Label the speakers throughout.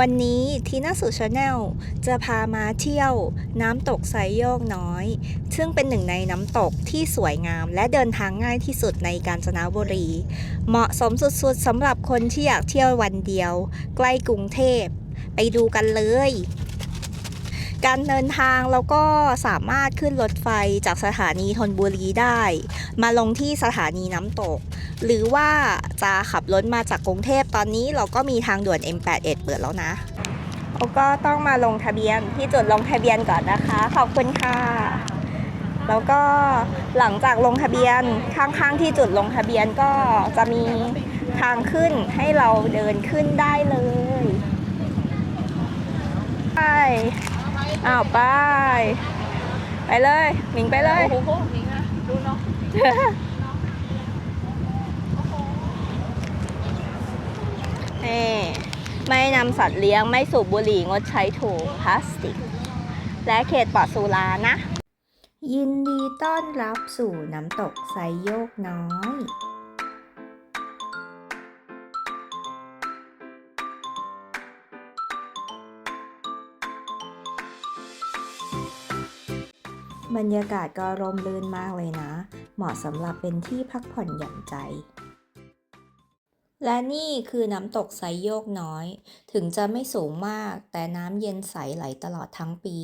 Speaker 1: วันนี้ทีน่าสุชาแนลจะพามาเที่ยวน้ำตกไซโยกน้อย ซึ่งเป็นหนึ่งในน้ำตกที่สวยงาม และเดินทางง่ายที่สุดในกาญจนบุรี เหมาะสมสุดๆสำหรับคนที่อยากเที่ยววันเดียว ใกล้กรุงเทพ ไปดูกันเลย การเดินทางเราก็สามารถขึ้นรถไฟจากสถานีธนบุรีได้ มาลงที่สถานีน้ำตก หรือว่าจะขับรถมาจากกรุงเทพตอนนี้เราก็มีทางด่วน M81 เปิดแล้วนะเราก็ต้องมาลงทะเบียนที่จุดลงทะเบียนก่อนนะคะ ขอบคุณค่ะ แล้วก็หลังจากลงทะเบียนข้างๆที่จุดลงทะเบียนก็จะมีทางขึ้นให้เราเดินขึ้นได้เลยไป อ้าวไป ไปเลยหมิงไปเลย
Speaker 2: โอ้โหนี่นะดูเนาะ
Speaker 1: นี่ไม่นำสัตว์เลี้ยงไม่สูบบุหรี่งดใช้ถุงพลาสติก และเขตปลอดสุรานะ ยินดีต้อนรับสู่น้ำตกไซโยกน้อย บรรยากาศก็ร่มรื่นมากเลยนะ เหมาะสำหรับเป็นที่พักผ่อนหย่อนใจ และนี่คือน้ำตกไซโยกน้อย ถึงจะไม่สูงมาก แต่น้ำเย็นใสไหลตลอดทั้งปี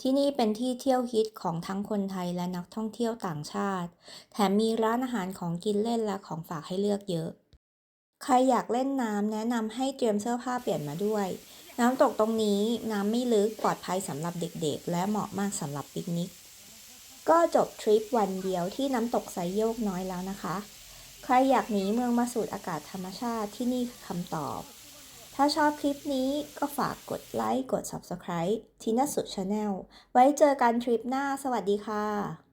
Speaker 1: ที่นี่เป็นที่เที่ยวฮิตของทั้งคนไทยและนักท่องเที่ยวต่างชาติ แถมมีร้านอาหารของกินเล่นและของฝากให้เลือกเยอะใครอยากเล่นน้ำแนะนำให้เตรียมเสื้อผ้าเปลี่ยนมาด้วย น้ำตกตรงนี้น้ำไม่ลึกปลอดภัยสำหรับเด็กๆ และเหมาะมากสำหรับปิกนิก ก็จบทริปวันเดียวที่น้ำตกไซโยกน้อยแล้วนะคะ ใครอยากหนีเมืองมาสูดอากาศธรรมชาติที่นี่คือคำตอบ ถ้าชอบคลิปนี้ก็ฝากกดไลค์ กด Subscribe ทีน่าสุดชาแนลไว้เจอกันทริปหน้า สวัสดีค่ะ